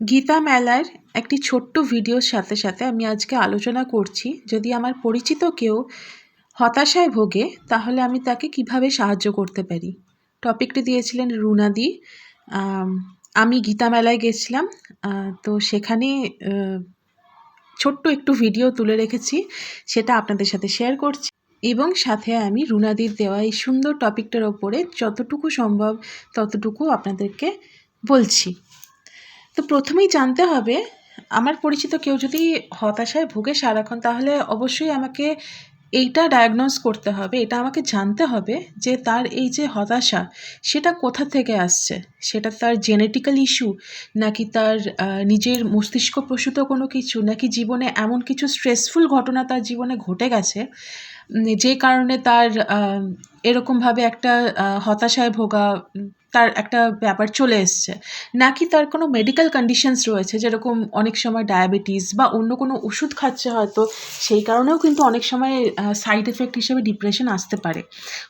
গীতা মেলার একটি ছোট্ট ভিডিওর সাথে সাথে আমি আজকে আলোচনা করছি। যদি আমার পরিচিত কেউ হতাশায় ভোগে, তাহলে আমি তাকে কীভাবে সাহায্য করতে পারি? টপিকটি দিয়েছিলেন রুনাদি। আমি গীতা মেলায় গেছিলাম। তো সেখানে ছোট্ট একটু ভিডিও তুলে রেখেছি। সেটা আপনাদের সাথে শেয়ার করছি। এবং সাথে আমি রুনাদির দেওয়া এই সুন্দর টপিকটার ওপরে যতটুকু সম্ভব, ততটুকু আপনাদেরকে বলছি। তো প্রথমেই জানতে হবে, আমার পরিচিত কেউ যদি হতাশায় ভোগে সারাক্ষণ, তাহলে অবশ্যই আমাকে এইটা ডায়াগনোজ করতে হবে, এটা আমাকে জানতে হবে যে তার এই যে হতাশা, সেটা কোথা থেকে আসছে? সেটা তার জেনেটিক্যাল ইস্যু নাকি তার নিজের মস্তিষ্ক প্রসূত কোনো কিছু, নাকি জীবনে এমন কিছু স্ট্রেসফুল ঘটনা তার জীবনে ঘটে গেছে? যে কারণে তার এরকমভাবে একটা হতাশায় ভোগা তার একটা ব্যাপার চলে এসছে। নাকি তার কোনো মেডিকেল কন্ডিশনস রয়েছে, যেরকম অনেক সময় ডায়াবেটিস বা অন্য কোনো ওষুধ খাচ্ছে হয়তো, সেই কারণেও কিন্তু অনেক সময় সাইড এফেক্ট হিসেবে ডিপ্রেশন আসতে পারে,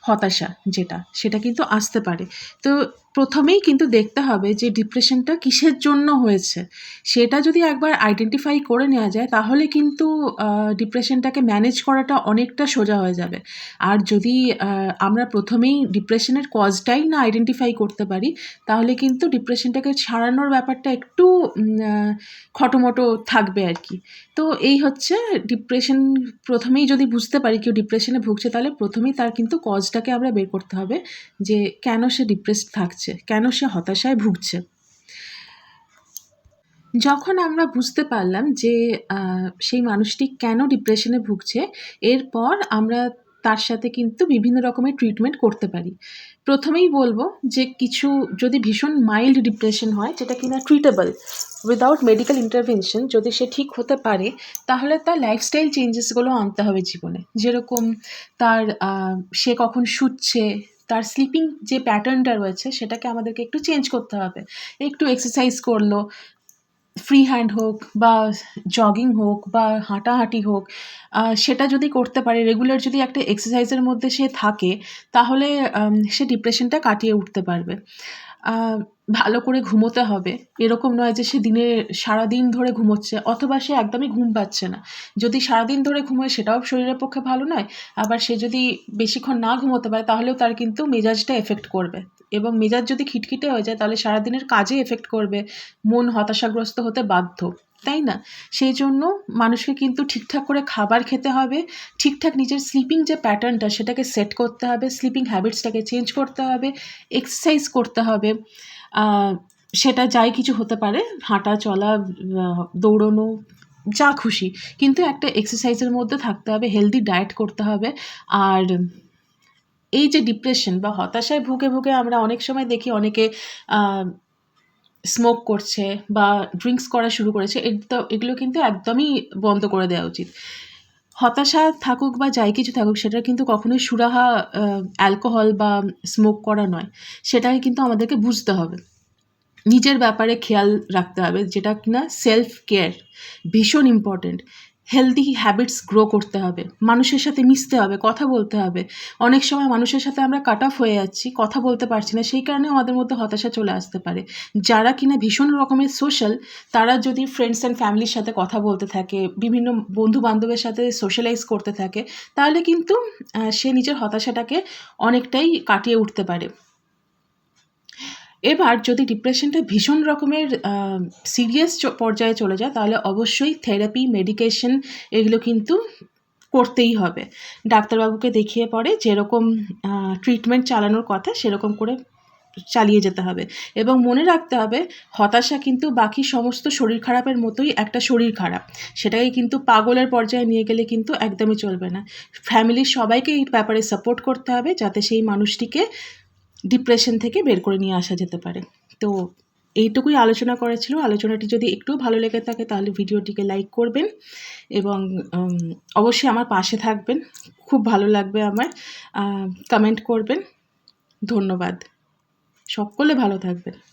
হতাশা যেটা, সেটা কিন্তু আসতে পারে। তো প্রথমেই কিন্তু দেখতে হবে যে ডিপ্রেশনটা কিসের জন্য হয়েছে। সেটা যদি একবার আইডেন্টিফাই করে নেওয়া যায়, তাহলে কিন্তু ডিপ্রেশনটাকে ম্যানেজ করাটা অনেকটা সোজা হয়ে যাবে। আর যদি আমরা প্রথমেই ডিপ্রেশনের কজটাই না আইডেন্টিফাই করতে পারি, তাহলে কিন্তু ডিপ্রেশনটাকে ছাড়ানোর ব্যাপারটা একটু খটোমটো থাকবে আর কি। তো এই হচ্ছে ডিপ্রেশন, প্রথমেই যদি বুঝতে পারি কেউ ডিপ্রেশনে ভুগছে, তাহলে প্রথমেই তার কিন্তু কজটাকে আমরা বের করতে হবে যে কেন সে ডিপ্রেসড থাকছে। কেন সে হতাশায় ভুগছে? যখন আমরা বুঝতে পারলাম যে সেই মানুষটি কেন ডিপ্রেশনে ভুগছে, এরপর আমরা তার সাথে কিন্তু বিভিন্ন রকমের ট্রিটমেন্ট করতে পারি। প্রথমেই বলব যে, কিছু যদি ভীষণ মাইল্ড ডিপ্রেশন হয়, যেটা কিনা ট্রিটেবল উইদাউট মেডিকেল ইন্টারভেনশন যদি সে ঠিক হতে পারে, তাহলে তার লাইফস্টাইল চেঞ্জেসগুলো আনতে হবে জীবনে। যেরকম তার সে কখন শুচ্ছে তার স্লিপিং যে প্যাটার্নটা রয়েছে সেটাকে আমাদেরকে একটু চেঞ্জ করতে হবে। একটু এক্সারসাইজ করল ফ্রি হ্যান্ড হোক বা জগিং হোক বা হাঁটাহাঁটি হোক সেটা যদি করতে পারে রেগুলার যদি একটা এক্সারসাইজের মধ্যে সে থাকে, তাহলে সে ডিপ্রেশনটা কাটিয়ে উঠতে পারবে। ভালো করে ঘুমোতে হবে। এরকম নয় যে সে দিনে সারাদিন ধরে ঘুমোচ্ছে, অথবা সে একদমই ঘুম পাচ্ছে না। যদি সারাদিন ধরে ঘুমোয় সেটাও শরীরের পক্ষে ভালো নয়, আবার সে যদি বেশিক্ষণ না ঘুমোতে পারে তাহলেও তার কিন্তু মেজাজটা এফেক্ট করবে। এবং মেজাজ যদি খিটখিটে হয়ে যায়, তাহলে সারাদিনের কাজে এফেক্ট করবে। মন হতাশাগ্রস্ত হতে বাধ্য, তাই না? সেই জন্য মানুষকে কিন্তু ঠিকঠাক করে খাবার খেতে হবে। ঠিকঠাক নিজের স্লিপিং যে প্যাটার্নটা সেটাকে সেট করতে হবে। স্লিপিং হ্যাবিটসটাকে চেঞ্জ করতে হবে। এক্সারসাইজ করতে হবে। সেটা যাই কিছু হতে পারে। হাঁটা, চলা দৌড়নো, যা খুশি। কিন্তু একটা এক্সারসাইজের মধ্যে থাকতে হবে। হেলদি ডায়েট করতে হবে। আর এই যে ডিপ্রেশন বা হতাশায় ভুগে ভুগে আমরা অনেক সময় দেখি অনেকে স্মোক করছে বা ড্রিঙ্কস করা শুরু করেছে এগুলো কিন্তু একদমই বন্ধ করে দেওয়া উচিত। হতাশা থাকুক বা যাই কিছু থাকুক, সেটা কিন্তু কখনোই সুরাহা অ্যালকোহল বা স্মোক করা নয়। সেটাকে কিন্তু আমাদেরকে বুঝতে হবে। নিজের ব্যাপারে খেয়াল রাখতে হবে যেটা কিনা সেলফ কেয়ার ভীষণ ইম্পর্ট্যান্ট হেলদি হ্যাবিটস গ্রো করতে হবে, মানুষের সাথে মিশতে হবে, কথা বলতে হবে। অনেক সময় মানুষের সাথে আমরা কাট অফ হয়ে যাচ্ছি, কথা বলতে পারছি না, সেই কারণে আমাদের মধ্যে হতাশা চলে আসতে পারে। যারা কিনা ভীষণ রকমের সোশ্যাল তারা যদি ফ্রেন্ডস অ্যান্ড ফ্যামিলির সাথে কথা বলতে থাকে, বিভিন্ন বন্ধু বান্ধবের সাথে সোশ্যালাইজ করতে থাকে, তাহলে কিন্তু সে নিজের হতাশাটাকে অনেকটাই কাটিয়ে উঠতে পারে। এবার যদি ডিপ্রেশনটা ভীষণ রকমের সিরিয়াস পর্যায়ে চলে যায়, তাহলে অবশ্যই থেরাপি মেডিকেশন এগুলো কিন্তু করতেই হবে। ডাক্তারবাবুকে দেখিয়ে পরে যেরকম ট্রিটমেন্ট চালানোর কথা সেরকম করে চালিয়ে যেতে হবে। এবং মনে রাখতে হবে, হতাশা কিন্তু বাকি সমস্ত শরীর খারাপের মতোই একটা শরীর খারাপ। সেটাকে কিন্তু পাগলের পর্যায়ে নিয়ে গেলে কিন্তু একদমই চলবে না। ফ্যামিলির সবাইকে এই ব্যাপারে সাপোর্ট করতে হবে, যাতে সেই মানুষটিকে ডিপ্রেশন থেকে বের করে নিয়ে আসা যেতে পারে। তো এইটুকুই আলোচনা করা ছিল। আলোচনাটি যদি একটু ভালো লেগে থাকে, তাহলে ভিডিওটিকে লাইক করবেন এবং অবশ্যই আমার পাশে থাকবেন। খুব ভালো লাগবে আমার। কমেন্ট করবেন। ধন্যবাদ। সকলে ভালো থাকবেন।